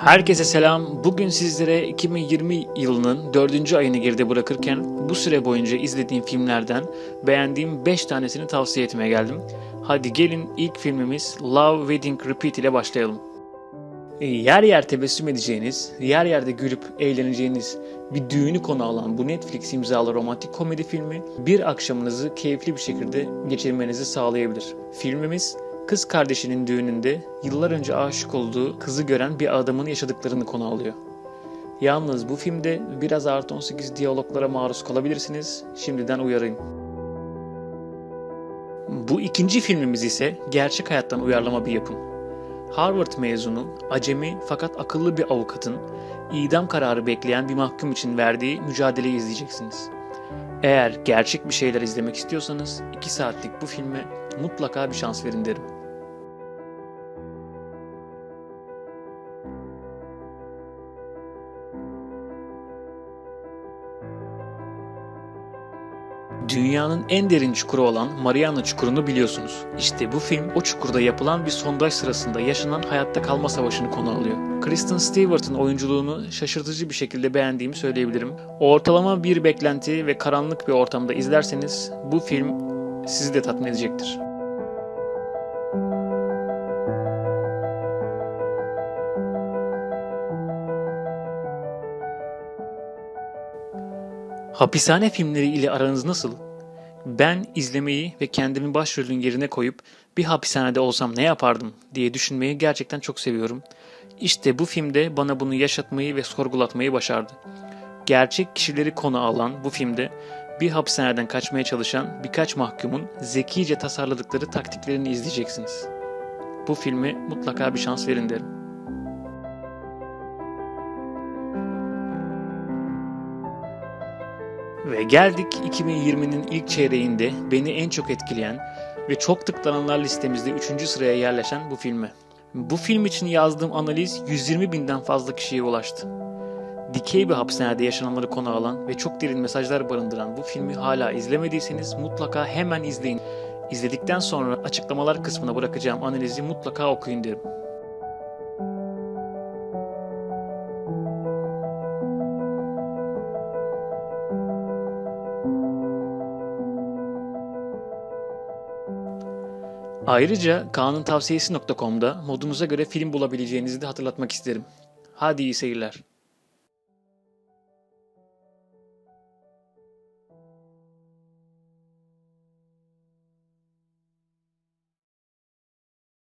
Herkese selam. Bugün sizlere 2020 yılının 4. ayını geride bırakırken bu süre boyunca izlediğim filmlerden beğendiğim 5 tanesini tavsiye etmeye geldim. Hadi gelin ilk filmimiz Love Wedding Repeat ile başlayalım. E, Yer yer tebessüm edeceğiniz, yer yerde gülüp eğleneceğiniz bir düğünü konu alan bu Netflix imzalı romantik komedi filmi bir akşamınızı keyifli bir şekilde geçirmenizi sağlayabilir. Filmimiz kız kardeşinin düğününde yıllar önce aşık olduğu kızı gören bir adamın yaşadıklarını konu alıyor. Yalnız bu filmde biraz artı 18 diyaloglara maruz kalabilirsiniz. Şimdiden uyarayım. Bu ikinci filmimiz ise gerçek hayattan uyarlama bir yapım. Harvard mezunu, acemi fakat akıllı bir avukatın idam kararı bekleyen bir mahkum için verdiği mücadeleyi izleyeceksiniz. Eğer gerçek bir şeyler izlemek istiyorsanız 2 saatlik bu filme mutlaka bir şans verin derim. Dünyanın en derin çukuru olan Mariana Çukuru'nu biliyorsunuz. İşte bu film o çukurda yapılan bir sondaj sırasında yaşanan hayatta kalma savaşını konu alıyor. Kristen Stewart'ın oyunculuğunu şaşırtıcı bir şekilde beğendiğimi söyleyebilirim. Ortalama bir beklenti ve karanlık bir ortamda izlerseniz bu film sizi de tatmin edecektir. Hapishane filmleri ile aranız nasıl? Ben izlemeyi ve kendimi başrolün yerine koyup bir hapishanede olsam ne yapardım diye düşünmeyi gerçekten çok seviyorum. İşte bu filmde bana bunu yaşatmayı ve sorgulatmayı başardı. Gerçek kişileri konu alan bu filmde bir hapishaneden kaçmaya çalışan birkaç mahkumun zekice tasarladıkları taktiklerini izleyeceksiniz. Bu filme mutlaka bir şans verin derim. Ve geldik 2020'nin ilk çeyreğinde beni en çok etkileyen ve çok tıklananlar listemizde 3. sıraya yerleşen bu filme. Bu film için yazdığım analiz 120 binden fazla kişiye ulaştı. Dikey bir hapishanede yaşananları konu alan ve çok derin mesajlar barındıran bu filmi hala izlemediyseniz mutlaka hemen izleyin. İzledikten sonra açıklamalar kısmına bırakacağım analizi mutlaka okuyun derim. Ayrıca kanuntavsiyesi.com'da modunuza göre film bulabileceğinizi de hatırlatmak isterim. Hadi iyi seyirler.